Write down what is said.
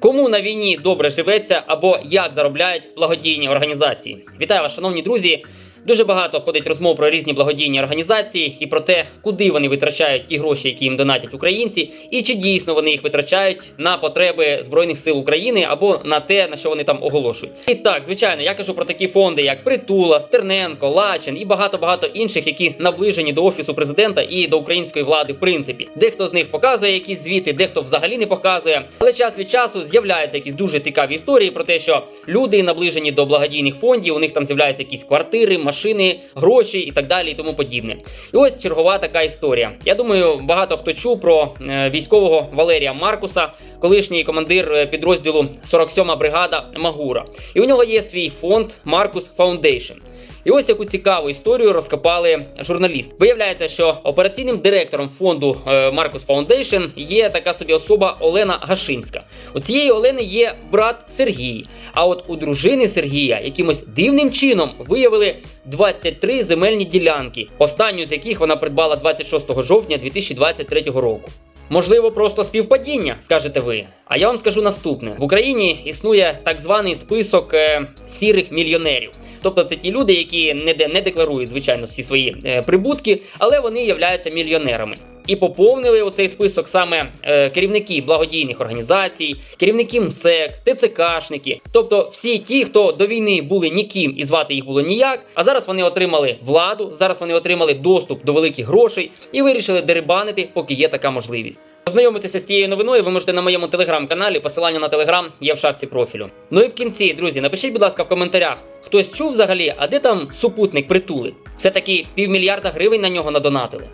Кому на війні добре живеться або як заробляють благодійні організації? Вітаю вас, шановні друзі. Дуже багато ходить розмов про різні благодійні організації і про те, куди вони витрачають ті гроші, які їм донатять українці, і чи дійсно вони їх витрачають на потреби збройних сил України або на те, на що вони там оголошують. І так, звичайно, я кажу про такі фонди, як Притула, Стерненко, Лачин і багато багато інших, які наближені до офісу президента і до української влади, в принципі. Дехто з них показує якісь звіти, дехто взагалі не показує. Але час від часу з'являються якісь дуже цікаві історії про те, що люди наближені до благодійних фондів, у них там з'являються якісь квартири, машини, гроші і так далі, і тому подібне. І ось чергова така історія. Я думаю, багато хто чув про е, військового Валерія Маркуса, колишній командир е, підрозділу 47-ма бригада Магура. І у нього є свій фонд Маркус Foundation. І ось яку цікаву історію розкопали журналісти. Виявляється, що операційним директором фонду е, Marcus Foundation є така собі особа Олена Гашинська. У цієї Олени є брат Сергій. А от у дружини Сергія якимось дивним чином виявили 23 земельні ділянки, останню з яких вона придбала 26 жовтня 2023 року. Можливо, просто співпадіння, скажете ви. А я вам скажу наступне: в Україні існує так званий список е, сірих мільйонерів. Тобто це ті люди, які не, не декларують, звичайно, всі свої е, прибутки, але вони являються мільйонерами. І поповнили оцей список саме е, керівники благодійних організацій, керівники МСЕК, ТЦКшники, тобто всі ті, хто до війни були ніким і звати їх було ніяк, а зараз вони отримали владу, зараз вони отримали доступ до великих грошей і вирішили дерибанити, поки є така можливість. Ознайомитися з цією новиною ви можете на моєму телеграм-каналі. Посилання на телеграм є в шапці профілю. Ну і в кінці, друзі, напишіть, будь ласка, в коментарях, хтось чув взагалі, а де там супутник притули? Все таки півмільярда гривень на нього надонатили.